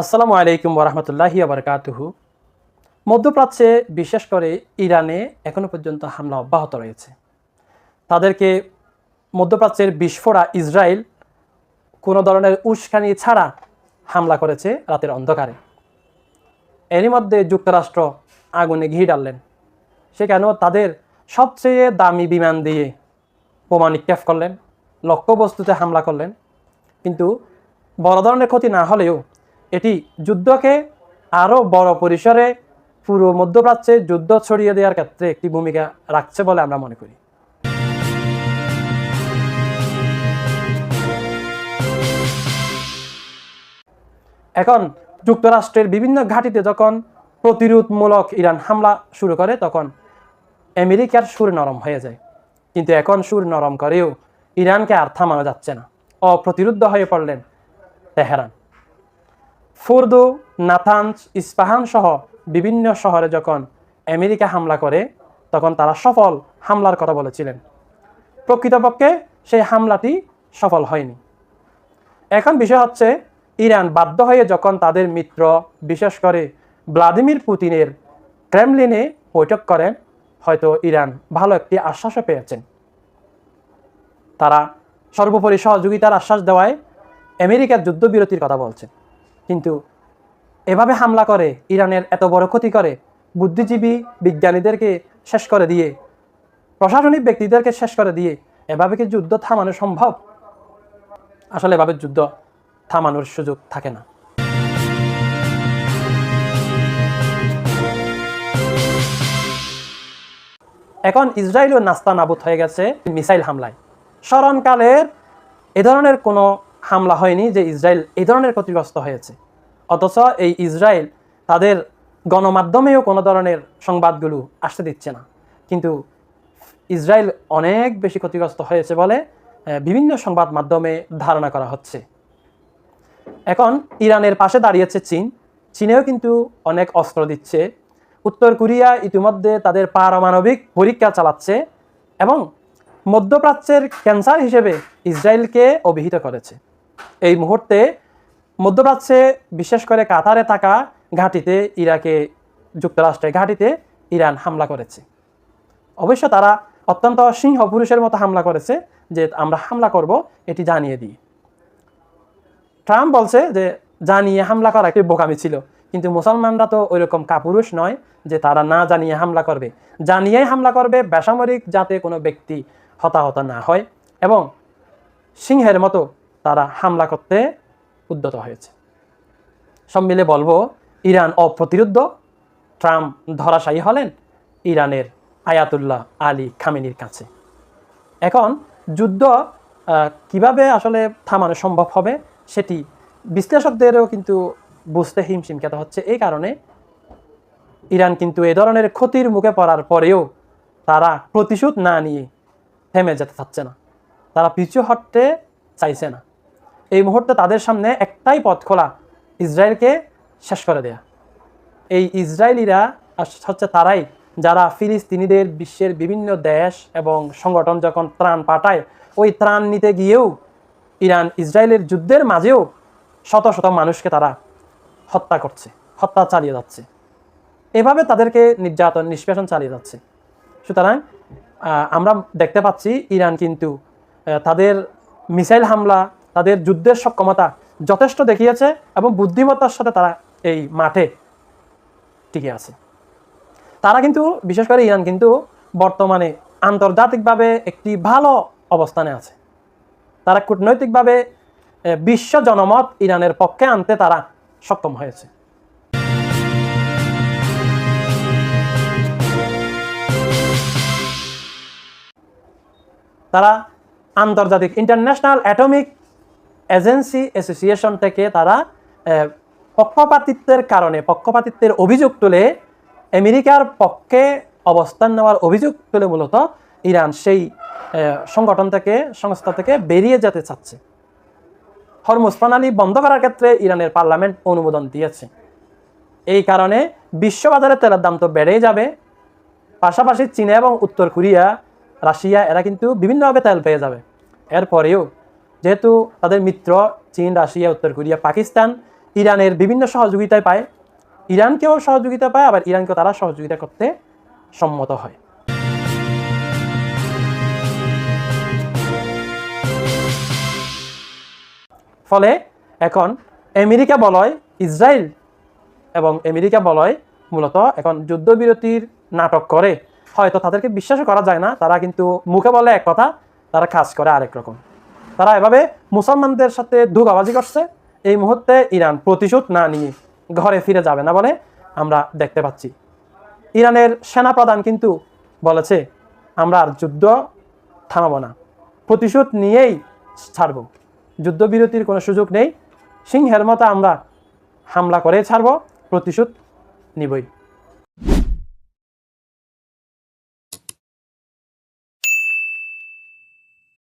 আসসালামু আলাইকুম ওরহমতুল্লাহি আবরকাতুহু মধ্যপ্রাচ্যে, বিশেষ করে ইরানে এখনও পর্যন্ত হামলা অব্যাহত রয়েছে। তাদেরকে মধ্যপ্রাচ্যের বিস্ফোরা ইসরায়েল কোনো ধরনের উস্কানি ছাড়া হামলা করেছে রাতের অন্ধকারে। এরই মধ্যে যুক্তরাষ্ট্র আগুনে ঘি ডাললেন সে কেন তাদের সবচেয়ে দামি বিমান দিয়ে বোমা নিক্ষেপ করলেন, লক্ষ্যবস্তুতে হামলা করলেন। কিন্তু বড় ধরনের ক্ষতি না হলেও এটি যুদ্ধকে আরও বড় পরিসরে পুরো মধ্যপ্রাচ্যে যুদ্ধ ছড়িয়ে দেওয়ার ক্ষেত্রে একটি ভূমিকা রাখছে বলে আমরা মনে করি। এখন যুক্তরাষ্ট্রের বিভিন্ন ঘাঁটিতে যখন প্রতিরোধমূলক ইরান হামলা শুরু করে, তখন আমেরিকার সুর নরম হয়ে যায়। কিন্তু এখন সুর নরম করেও ইরানকে আর থামানো যাচ্ছে না। অপ্রতিরুদ্ধ হয়ে পড়লেন তেহরান। ফুরদু নাথানস ইস্পাহান সহ বিভিন্ন শহরে যখন আমেরিকা হামলা করে, তখন তারা সফল হামলার কথা বলেছিলেন। প্রকৃতপক্ষে সেই হামলাটি সফল হয়নি। এখন বিষয় হচ্ছে, ইরান বাধ্য হয়ে যখন তাদের মিত্র, বিশেষ করে ভ্লাদিমির পুতিনের ক্রেমলিনে বৈঠক করেন হয়তো ইরান ভালো একটি আশ্বাসও পেয়েছেন তারা সর্বোপরি সহযোগিতার আশ্বাস দেওয়ায় আমেরিকার যুদ্ধবিরতির কথা বলছেন কিন্তু এভাবে হামলা করে ইরানের এত বড় ক্ষতি করে, বুদ্ধিজীবী বিজ্ঞানীদেরকে শেষ করে দিয়ে, প্রশাসনিক ব্যক্তিদেরকে শেষ করে দিয়ে এভাবে কি যুদ্ধ থামানো সম্ভব? আসলে এভাবে যুদ্ধ থামানোর সুযোগ থাকে না। এখন ইসরায়েলও নাস্তা নাবুদ হয়ে গেছে মিসাইল হামলায়। স্মরণকালের এ ধরনের কোনো হামলা হয়নি যে ইসরায়েল এই ধরনের ক্ষতিগ্রস্ত হয়েছে। অথচ এই ইসরায়েল তাদের গণমাধ্যমেও কোনো ধরনের সংবাদগুলো আসতে দিচ্ছে না। কিন্তু ইসরায়েল অনেক বেশি ক্ষতিগ্রস্ত হয়েছে বলে বিভিন্ন সংবাদ মাধ্যমে ধারণা করা হচ্ছে। এখন ইরানের পাশে দাঁড়িয়েছে চীন। চীনেও কিন্তু অনেক অস্ত্র দিচ্ছে। উত্তর কোরিয়া ইতিমধ্যে তাদের পারমাণবিক পরীক্ষা চালাচ্ছে এবং মধ্যপ্রাচ্যের ক্যান্সার হিসেবে ইসরায়েলকে অভিহিত করেছে। এই মুহূর্তে মধ্যপ্রাচ্যে, বিশেষ করে কাতারে থাকা ঘাঁটিতে ইরাকে যুক্তরাষ্ট্রের ঘাঁটিতে ইরান হামলা করেছে। অবশ্য তারা অত্যন্ত সিংহ পুরুষের মতো হামলা করেছে যে আমরা হামলা করব, এটি জানিয়ে দিই ট্রাম্প বলছে যে জানিয়ে হামলা করা একটি বোকামি ছিল, কিন্তু মুসলমানরা তো ওইরকম কাপুরুষ নয় যে তারা না জানিয়ে হামলা করবে। জানিয়ে হামলা করবে বেসামরিক যাতে কোনো ব্যক্তি হতাহত না হয়, এবং সিংহের মতো তারা হামলা করতে উদ্যত হয়েছে। সব মিলে বলব, ইরান অপ্রতিরুদ্ধ ট্রাম্প ধরাশায়ী হলেন ইরানের আয়াতুল্লাহ আলী খামেনির কাছে। এখন যুদ্ধ কীভাবে আসলে থামানো সম্ভব হবে সেটি বিশ্লেষকদেরও কিন্তু বুঝতে হিমশিম খেতে হচ্ছে। এই কারণে ইরান কিন্তু এ ধরনের ক্ষতির মুখে পড়ার পরেও তারা প্রতিশোধ না নিয়ে থেমে যেতে চাচ্ছে না। তারা পিছু হটতে চাইছে না। এই মুহূর্তে তাদের সামনে একটাই পথ খোলা, ইসরায়েলকে শেষ করে দেয়া। এই ইসরায়েলিরা হচ্ছে তারাই যারা ফিলিস্তিনিদের বিশ্বের বিভিন্ন দেশ এবং সংগঠন যখন ত্রাণ পাঠায়, ওই ত্রাণ নিতে গিয়েও ইরান ইসরায়েলের যুদ্ধের মাঝেও শত শত মানুষকে তারা হত্যা করছে, হত্যা চালিয়ে যাচ্ছে। এভাবে তাদেরকে নির্যাতন, নিষ্পেষণ চালিয়ে যাচ্ছে। সুতরাং আমরা দেখতে পাচ্ছি ইরান কিন্তু তাদের মিসাইল হামলা তাদের যুদ্ধের সক্ষমতা যথেষ্ট দেখিয়েছে এবং বুদ্ধিমত্তার সাথে তারা এই মাঠে টিকে আছে। তারা কিন্তু, বিশেষ করে ইরান কিন্তু বর্তমানে আন্তর্জাতিকভাবে একটি ভালো অবস্থানে আছে। তারা কূটনৈতিকভাবে বিশ্ব জনমত ইরানের পক্ষে আনতে তারা সক্ষম হয়েছে। তারা আন্তর্জাতিক ইন্টারন্যাশনাল অ্যাটমিক এজেন্সি অ্যাসোসিয়েশন থেকে তারা পক্ষপাতিত্বের কারণে, পক্ষপাতিত্বের অভিযোগ তুলে আমেরিকার পক্ষে অবস্থান নেওয়ার অভিযোগ তুলে মূলত ইরান, সেই সংগঠন থেকে, সংস্থা থেকে বেরিয়ে যেতে চাচ্ছে। হরমুজ প্রণালী বন্ধ করার ক্ষেত্রে ইরানের পার্লামেন্ট অনুমোদন দিয়েছে। এই কারণে বিশ্ববাজারে তেলের দাম তো বেড়েই যাবে। পাশাপাশি চীনা এবং উত্তর কোরিয়া, রাশিয়া, এরা কিন্তু বিভিন্নভাবে তেল পেয়ে যাবে। এরপরেও যেহেতু তাদের মিত্র, চীন, রাশিয়া, উত্তর কোরিয়া, পাকিস্তান, ইরানের বিভিন্ন সহযোগিতায় পায়। ইরানকেও সহযোগিতা পায়, আবার ইরানকেও তারা সহযোগিতা করতে সম্মত হয়। ফলে এখন আমেরিকা বলয় ইসরায়েল এবং আমেরিকা বলয় মূলত এখন যুদ্ধবিরতির নাটক করে। হয়তো তাদেরকে বিশ্বাসও করা যায় না, তারা কিন্তু মুখে বলে এক কথা, তারা কাজ করে আরেক রকম। তারা এভাবে মুসলমানদের সাথে ধোকাবাজি করছে। এই মুহূর্তে ইরান প্রতিশোধ না নিয়ে ঘরে ফিরে যাবে না বলে আমরা দেখতে পাচ্ছি। ইরানের সেনাপ্রধান কিন্তু বলেছে, আমরা আর যুদ্ধ থামাবো না। প্রতিশোধ নিয়েই ছাড়ব। যুদ্ধবিরতির কোনো সুযোগ নেই। সিংহের মতো আমরা হামলা করে ছাড়ব। প্রতিশোধ নিবই।